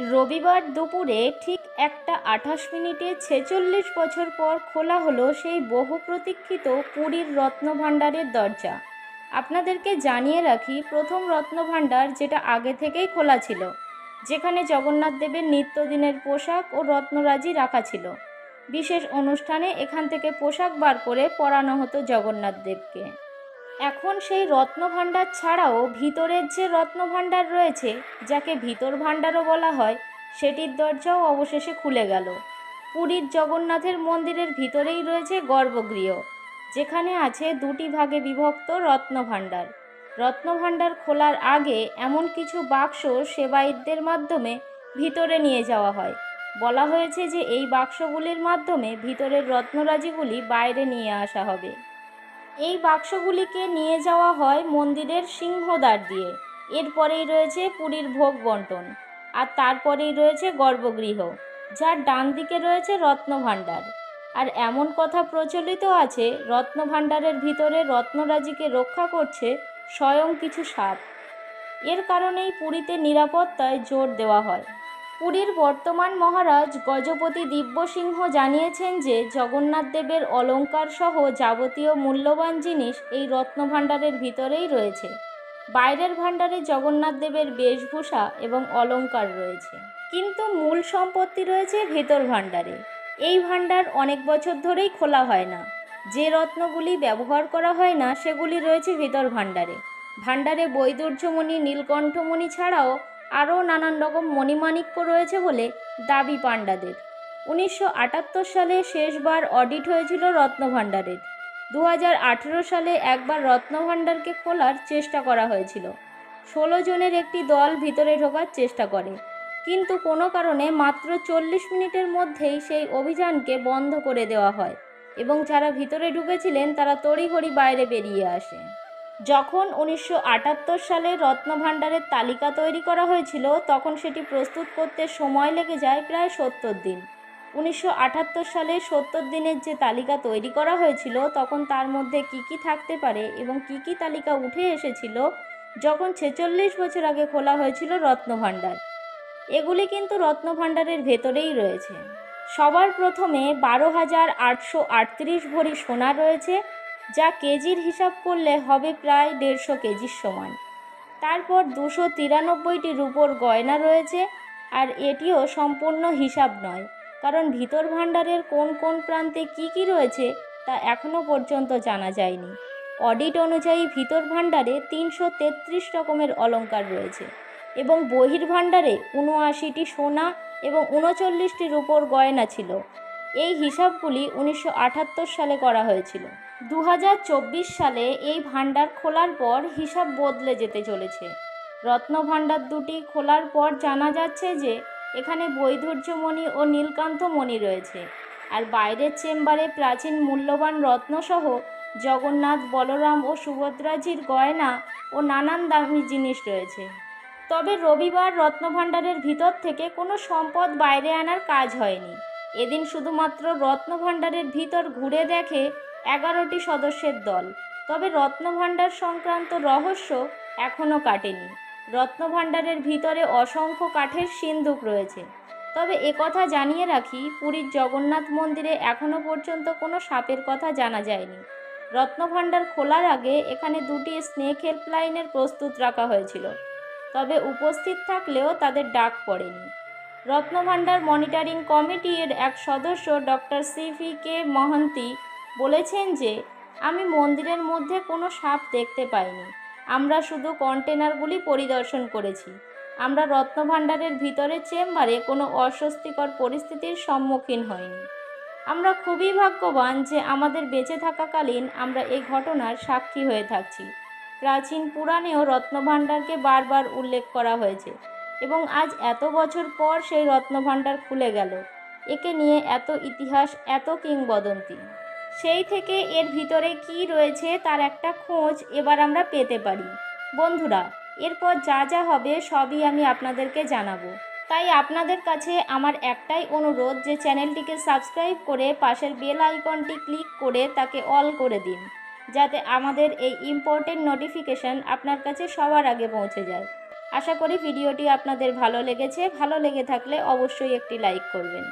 রবিবার দুপুরে ঠিক একটা আঠাশ মিনিটে ছেচল্লিশ বছর পর খোলা হলো সেই বহু প্রতীক্ষিত পুরীর রত্নভাণ্ডারের দরজা। আপনাদেরকে জানিয়ে রাখি, প্রথম রত্নভাণ্ডার যেটা আগে থেকেই খোলা ছিল, যেখানে জগন্নাথ দেবের নিত্যদিনের পোশাক ও রত্নরাজি রাখা ছিল। বিশেষ অনুষ্ঠানে এখান থেকে পোশাক বার করে পরানো হতো জগন্নাথ দেবকে। এখন সেই রত্নভাণ্ডার ছাড়াও ভিতরের যে রত্নভাণ্ডার রয়েছে, যাকে ভিতর ভাণ্ডারও বলা হয়, সেটির দরজাও অবশেষে খুলে গেল। পুরীর জগন্নাথের মন্দিরের ভিতরেই রয়েছে গর্ভগৃহ, যেখানে আছে দুটি ভাগে বিভক্ত রত্নভাণ্ডার। রত্নভাণ্ডার খোলার আগে এমন কিছু বাক্স সেবায়িতদের মাধ্যমে ভিতরে নিয়ে যাওয়া হয়। বলা হয়েছে যে এই বাক্সগুলির মাধ্যমে ভিতরের রত্নরাজিগুলি বাইরে নিয়ে আসা হবে। এই বাক্সগুলিকে নিয়ে যাওয়া হয় মন্দিরের সিংহদ্বার দিয়ে। এরপরেই রয়েছে পুরীর ভোগ বন্টন, আর তারপরেই রয়েছে গর্ভগৃহ, যার ডান দিকে রয়েছে রত্নভাণ্ডার। আর এমন কথা প্রচলিত আছে, রত্নভাণ্ডারের ভিতরে রত্নরাজিকে রক্ষা করছে স্বয়ং কিছু সাপ। এর কারণেই পুরীতে নিরাপত্তায় জোর দেওয়া হয়। পুরীর বর্তমান মহারাজ গজপতি দিব্যসিংহ জানিয়েছেন যে, জগন্নাথ দেবের অলঙ্কার সহ যাবতীয় মূল্যবান জিনিস এই রত্নভাণ্ডারের ভিতরেই রয়েছে। বাইরের ভাণ্ডারে জগন্নাথ দেবের বেশভূষা এবং অলঙ্কার রয়েছে। কিন্তু মূল সম্পত্তি রয়েছে ভেতর ভাণ্ডারে। এই ভাণ্ডার অনেক বছর ধরেই খোলা হয় না। যে রত্নগুলি ব্যবহার করা হয় না, সেগুলি রয়েছে ভেতর ভাণ্ডারে। ভাণ্ডারে বৈদুর্যমণি, নীলকণ্ঠমণি ছাড়াও আরও নানান রকম মণিমাণিক্য রয়েছে বলে দাবি পাণ্ডাদের। উনিশশো আটাত্তর সালে শেষবার অডিট হয়েছিল রত্নভাণ্ডারের। দু হাজার আঠেরো সালে একবার রত্নভাণ্ডারকে খোলার চেষ্টা করা হয়েছিল। ষোলো জনের একটি দল ভিতরে ঢোকার চেষ্টা করে। কিন্তু কোনো কারণে মাত্র চল্লিশ মিনিটের মধ্যেই সেই অভিযানকে বন্ধ করে দেওয়া হয় এবং যারা ভিতরে ঢুকেছিলেন তারা তড়িঘড়ি বাইরে বেরিয়ে আসে। যখন উনিশশো আটাত্তর সালে রত্নভাণ্ডারের তালিকা তৈরি করা হয়েছিল, তখন সেটি প্রস্তুত করতে সময় লেগে যায় প্রায় সত্তর দিন। উনিশশো আটাত্তর সালে সত্তর দিনের যে তালিকা তৈরি করা হয়েছিল, তখন তার মধ্যে কি কি থাকতে পারে এবং কি কি তালিকা উঠে এসেছিল, যখন ছেচল্লিশ বছর আগে খোলা হয়েছিল রত্নভাণ্ডার। এগুলি কিন্তু রত্নভাণ্ডারের ভেতরেই রয়েছে। সবার প্রথমে বারো হাজার আটশো আটত্রিশ ভরি সোনা রয়েছে যা কেজির হিসাব করলে হবে প্রায় দেড়শো কেজির সমান। তারপর দুশো তিরানব্বইটি রূপোর গয়না রয়েছে আর এটিও সম্পূর্ণ হিসাব নয়, কারণ ভিতর ভাণ্ডারের কোন কোন প্রান্তে কি কি রয়েছে তা এখনও পর্যন্ত জানা যায়নি। অডিট অনুযায়ী ভিতর ভাণ্ডারে তিনশো তেত্রিশ রকমের অলংকার রয়েছে এবং বহির ভাণ্ডারে উনআশিটি সোনা এবং উনচল্লিশটি রূপোর গয়না ছিল। এই হিসাবগুলি উনিশশো আটাত্তর সালে করা হয়েছিল। দু হাজার চব্বিশ সালে এই ভাণ্ডার খোলার পর হিসাব বদলে যেতে চলেছে। রত্ন রত্নভাণ্ডার দুটি খোলার পর জানা যাচ্ছে যে, এখানে বৈধুর্যমণি ও নীলকান্ত মণি রয়েছে। আর বাইরের চেম্বারে প্রাচীন মূল্যবান রত্নসহ জগন্নাথ, বলরাম ও সুভদ্রাজির গয়না ও নানান দামি জিনিস রয়েছে। তবে রবিবার রত্নভাণ্ডারের ভিতর থেকে কোনো সম্পদ বাইরে আনার কাজ হয়নি। এদিন শুধুমাত্র রত্নভাণ্ডারের ভিতর ঘুরে দেখে এগারোটি সদস্যের দল। তবে রত্নভাণ্ডার সংক্রান্ত রহস্য এখনও কাটেনি। রত্নভাণ্ডারের ভিতরে অসংখ্য কাঠের সিন্দুক রয়েছে। তবে একথা জানিয়ে রাখি, পুরীর জগন্নাথ মন্দিরে এখনও পর্যন্ত কোনো সাপের কথা জানা যায়নি। রত্নভাণ্ডার খোলার আগে এখানে দুটি স্নেক হেল্পলাইনের প্রস্তুত রাখা হয়েছিল। তবে উপস্থিত থাকলেও তাদের ডাক পড়েনি। রত্নভাণ্ডার মনিটরিং কমিটির এক সদস্য ডক্টর সিভি কে মহান্তি বলেছেন যে, আমি মন্দিরের মধ্যে কোনো সাপ দেখতে পাইনি। আমরা শুধু কন্টেনারগুলি পরিদর্শন করেছি। আমরা রত্নভাণ্ডারের ভিতরের চেম্বারে কোনো অস্বস্তিকর পরিস্থিতির সম্মুখীন হইনি। আমরা খুবই ভাগ্যবান যে আমাদের বেঁচে থাকাকালীন আমরা এই ঘটনার সাক্ষী হয়ে থাকছি। প্রাচীন পুরাণেও রত্নভাণ্ডারকে বারবার উল্লেখ করা হয়েছে এবং আজ এত বছর পর সেই রত্নভাণ্ডার খুলে গেল। একে নিয়ে এত ইতিহাস, এত কিংবদন্তি। সেই থেকে এর ভিতরে কি রয়েছে তার একটা খোঁজ এবার আমরা পেতে পারি। বন্ধুরা, এরপর যা যা হবে সবই আমি আপনাদেরকে জানাব। তাই আপনাদের কাছে আমার একটাই অনুরোধ যে চ্যানেলটিকে সাবস্ক্রাইব করে পাশের বেল আইকনটি ক্লিক করে তাকে অল করে দিন, যাতে আমাদের এই ইম্পর্টেন্ট নোটিফিকেশান আপনার কাছে সবার আগে পৌঁছে যায়। আশা করি ভিডিওটি আপনাদের ভালো লেগেছে। ভালো লেগে থাকলে অবশ্যই একটি লাইক করবেন।